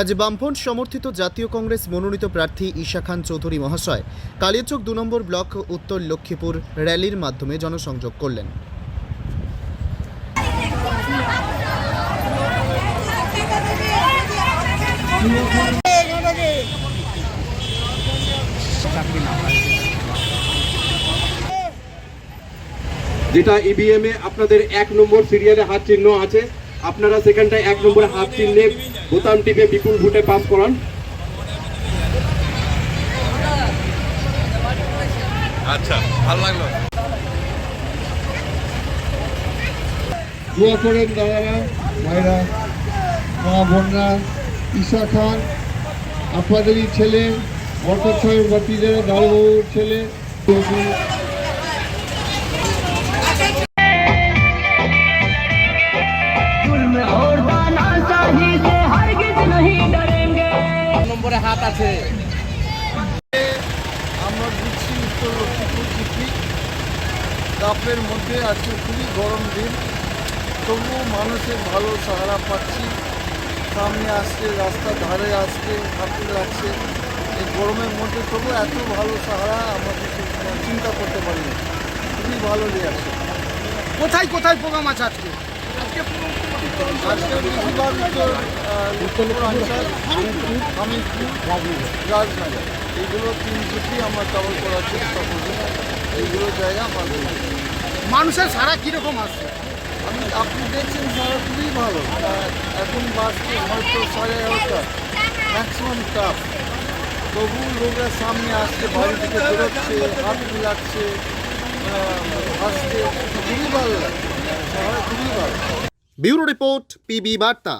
আজ বামফ্রন্ট সমর্থিত জাতীয় কংগ্রেস মনোনীত প্রার্থী ঈশা খান চৌধুরী মহাশয় কালিয়াচক দু নম্বর ব্লক উত্তর লক্ষ্মীপুর র্যালির মাধ্যমে জনসংযোগ করলেন। যেটা ইভিএম এ আপনাদের এক নম্বর সিরিয়ালে হাত চিহ্ন আছে। আপনারা সেখানটায় এক নম্বরে হাত চিহ্নে বোতাম টিপে বিপুল ভোটে পাস করান। আচ্ছা ভালো লাগল। দোয়া করেন দাদারা ভাইরা মা বোনরা ঈশা খান আপনাদেরই ছেলে ভট্টাচার্য বাতিদের দালবাবুর ছেলে আমরা দিচ্ছি উত্তর লক্ষ্মীপুর চিঠি। তাপের মধ্যে আজকে খুবই গরম দিন। তবুও মানুষের ভালো সাহারা পাচ্ছি। সামনে আসছে রাস্তার ধারে আসছে ঠাকুর লাগছে এই গরমের মধ্যে তবু এত ভালো সাহারা আমরা কিছু চিন্তা করতে পারিনি। খুবই ভালো লেগেছে। কোথায় কোথায় প্রোগ্রাম আছে আজকে? আজকে বেশিরভাগ উত্তর আহ, উত্তরাঞ্চল হামিদপুর রাজনগর। এইগুলো তিন চিঠি আমরা কভার করার চেষ্টা করব। এইগুলো জায়গা। মানুষের সারা কীরকম আসছে আমি আপনি দেখছেন সারা খুবই ভালো। এখন বাসকে হয়তো সাড়ে এগারোটা। ম্যাক্সিমাম টাফ তবু লোকরা সামনে আসছে বাড়ি থেকে বেরোচ্ছে হাত মিলাচ্ছে আহ, হাসছে। খুবই ভালো লাগছে। ব্যুরো রিপোর্ট পিবি বার্তা